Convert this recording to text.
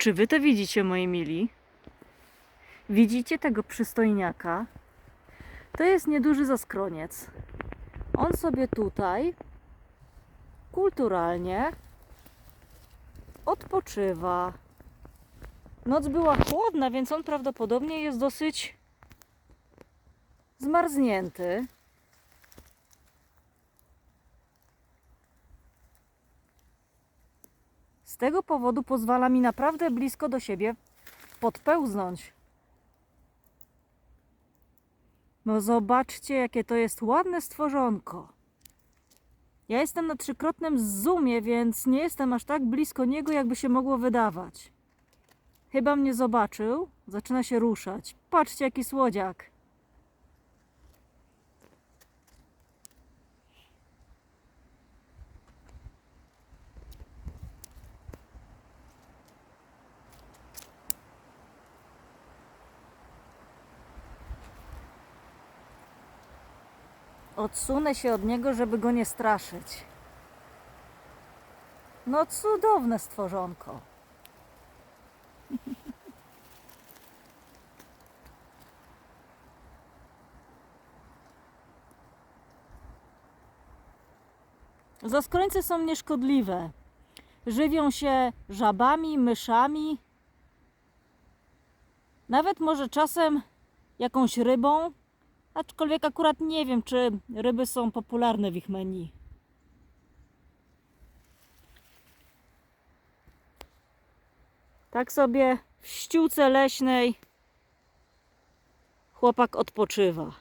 Czy wy to widzicie, moi mili? Widzicie tego przystojniaka? To jest nieduży zaskroniec. On sobie tutaj kulturalnie odpoczywa. Noc była chłodna, więc on prawdopodobnie jest dosyć zmarznięty. Z tego powodu pozwala mi naprawdę blisko do siebie podpełznąć. No zobaczcie, jakie to jest ładne stworzonko. Ja jestem na trzykrotnym zoomie, więc nie jestem aż tak blisko niego, jakby się mogło wydawać. Chyba mnie zobaczył. Zaczyna się ruszać. Patrzcie, jaki słodziak. Odsunę się od niego, żeby go nie straszyć. No cudowne stworzonko. Zaskrońce są nieszkodliwe. Żywią się żabami, myszami, nawet może czasem jakąś rybą, aczkolwiek akurat nie wiem, czy ryby są popularne w ich menu. Tak sobie w ściółce leśnej chłopak odpoczywa.